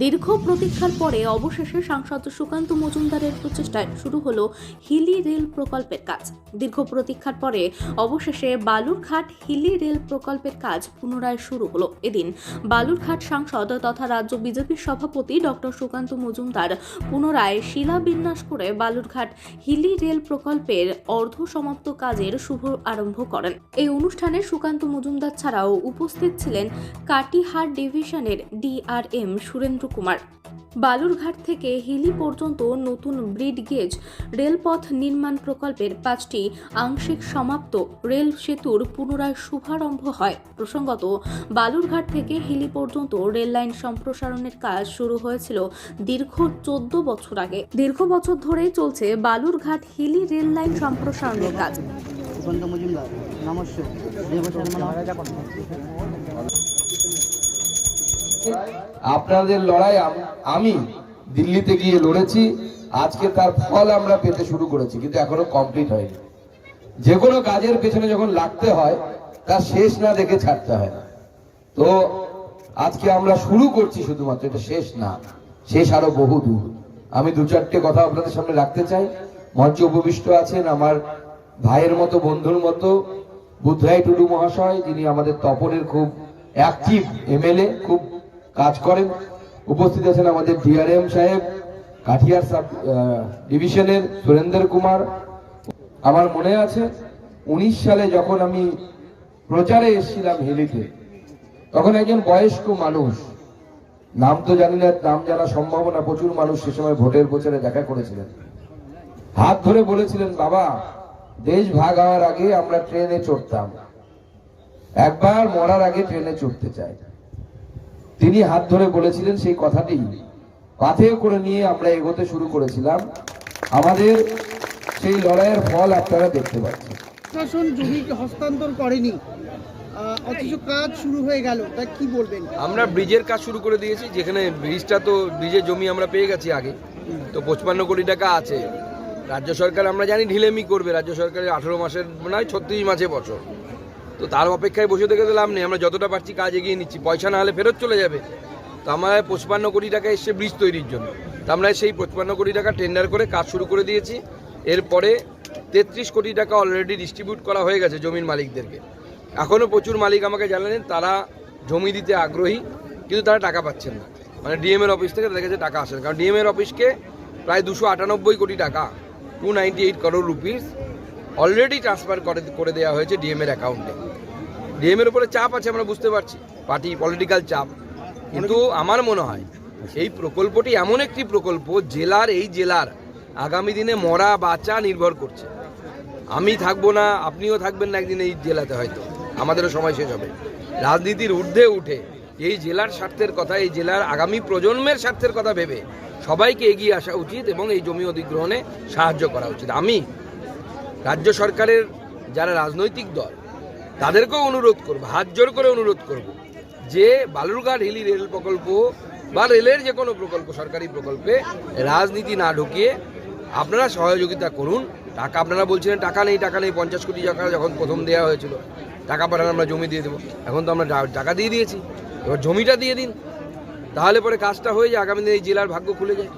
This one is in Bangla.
দীর্ঘ প্রতীক্ষার পরে অবশেষে সাংসদ সুকান্ত মজুমদারের প্রচেষ্টায় শুরু হলো হিলি রেল প্রকল্পের কাজ। দীর্ঘ প্রতীক্ষার পরে অবশেষে বালুরঘাট হিলি রেল প্রকল্পের কাজ পুনরায় শুরু হলো। এদিন বালুরঘাট সাংসদ তথা রাজ্য বিজেপির সভাপতি ডক্টর সুকান্ত মজুমদার পুনরায় শিলাবিন্যাস করে বালুরঘাট হিলি রেল প্রকল্পের অর্ধ সমাপ্ত কাজের শুভ আরম্ভ করেন। এই অনুষ্ঠানে সুকান্ত মজুমদার ছাড়াও উপস্থিত ছিলেন কাটিহার ডিভিশনের ডিআরএম সুরেন্দ্র কুমার। বালুরঘাট থেকে হিলি পর্যন্ত নতুন ব্রিড গেজ রেলপথ নির্মাণ প্রকল্পের পাঁচটি আংশিক সমাপ্ত রেল সেতুর পুনরায় শুভারম্ভ হয়। প্রসঙ্গত, বালুরঘাট থেকে হিলি পর্যন্ত রেল লাইন সম্প্রসারণের কাজ শুরু হয়েছিল দীর্ঘ চোদ্দ বছর আগে। দীর্ঘ বছর ধরেই চলছে বালুরঘাট হিলি রেল লাইন সম্প্রসারণের কাজ। নমস্কার। আপনাদের লড়াই আমি দিল্লিতে গিয়ে লড়েছি, আজকে তার ফল আমরা পেতে শুরু করেছি, কিন্তু এখনও কমপ্লিট হয়নি। যে কোনো কাজের পেছনে যখন লাগতে হয় তার শেষ না দেখে ছাড়তে হয় না। তো আজকে আমরা শুরু করছি শুধুমাত্র, এটা শেষ না, শেষ আরও বহু দূর। আমি দু চারটে কথা আপনাদের সামনে রাখতে চাই। মঞ্চে উপবিষ্ট আছেন আমার ভাইয়ের মতো, বন্ধুর মতো বুদ্ধাই টুডু মহাশয়, যিনি আমাদের তপনের খুব অ্যাক্টিভ এমএলএ খুব কাজ করেন। উপস্থিত আছেন আমাদের ডিআরএম সাহেব, কাঠিয়ার সাব ডিভিশনের সুরেন্দ্র কুমার। আমার মনে আছে, উনিশ সালে যখন আমি প্রচারে এসেছিলাম হিলিতে, তখন একজন বয়স্ক মানুষ, নাম তো জানি না, নাম জানা সম্ভাবনা প্রচুর মানুষ সে সময় ভোটের প্রচারে দেখা করেছিলেন। হাত ধরে বলেছিলেন, বাবা, দেশ ভাগ হওয়ার আগে আমরা ট্রেনে চড়তাম। একবার মরার আগে ট্রেনে চড়তে চাই। তিনি হাত ধরে বলেছিলেন সেই কথাটি। পাথেয় করে নিয়ে আমরা এগোতে শুরু করেছিলাম। আমাদের সেই লড়াইয়ের ফল আপনারা দেখতে পাচ্ছেন। প্রশাসন জমি হস্তান্তর করেনি। অথচ কাজ শুরু হয়ে গেল। তা কি বলবেন? আমরা ব্রিজের কাজ শুরু করে দিয়েছি। যেখানে ব্রিজটা তো ব্রিজের জমি আমরা পেয়ে গেছি আগে। তো পঁচপান্ন কোটি টাকা আছে। রাজ্য সরকার আমরা জানি ঢিলেমি করবে। রাজ্য সরকারের আঠেরো মাসের নয় ছত্রিশ মাসে বছর। তো তার অপেক্ষায় বসে থেকে তো লাভ নেই। আমরা যতটা পারছি কাজ এগিয়ে নিচ্ছি। পয়সা না হলে ফেরত চলে যাবে। তো আমার পঁচপান্ন কোটি টাকা এসছে ব্রিজ তৈরির জন্য। তো আমরা সেই পঁচপান্ন কোটি টাকা টেন্ডার করে কাজ শুরু করে দিয়েছি। এরপরে তেত্রিশ কোটি টাকা অলরেডি ডিস্ট্রিবিউট করা হয়ে গেছে জমির মালিকদেরকে। এখনও প্রচুর মালিক আমাকে জানালেন, তারা জমি দিতে আগ্রহী, কিন্তু তারা টাকা পাচ্ছেন না। মানে ডিএম এর অফিস থেকে তাদের কাছে টাকা আসে না কারণ ডিএম এর অফিসকে প্রায় দুশো আটানব্বই কোটি টাকা two ninety eight crore rupees already transfer করে করে দেওয়া হয়েছে ডিএম এর অ্যাকাউন্টে ডিএম এর উপরে চাপ আছে, আমরা বুঝতে পারছি। পার্টি পলিটিক্যাল চাপ। কিন্তু আমার মনে হয়, এই প্রকল্পটি এমন একটি প্রকল্প, জেলার, এই জেলার আগামী দিনে মরা বাঁচা নির্ভর করছে। আমি থাকব না, আপনিও থাকবেন না একদিন এই জেলাতে হয়তো। আমাদেরও সময় শেষ হবে। রাজনীতির ঊর্ধ্বে উঠে, এই জেলার স্বার্থের কথা, এই জেলার আগামী প্রজন্মের স্বার্থের কথা ভেবে সবাইকে এগিয়ে আসা উচিত এবং এই জমি অধিগ্রহণে সাহায্য করা উচিত। আমি রাজ্য সরকারের যারা রাজনৈতিক দল, তাদেরকেও অনুরোধ করব, হাত জোর করে অনুরোধ করব যে বালুরঘাট হিলি রেল প্রকল্প বা রেলের যে কোনো প্রকল্প, সরকারি প্রকল্পে রাজনীতি না ঢুকিয়ে আপনারা সহযোগিতা করুন। টাকা আপনারা বলছিলেন, টাকা নেই টাকা নেই, পঞ্চাশ কোটি টাকা যখন প্রথম দেওয়া হয়েছিল, টাকা পাঠান, আমরা জমি দিয়ে দেবো। এখন তো আমরা টাকা দিয়ে দিয়েছি, এবার জমিটা দিয়ে দিন। তাহলে পরে কাজটা হয়ে যায়, আগামী দিনে এই জেলার ভাগ্য খুলে যায়।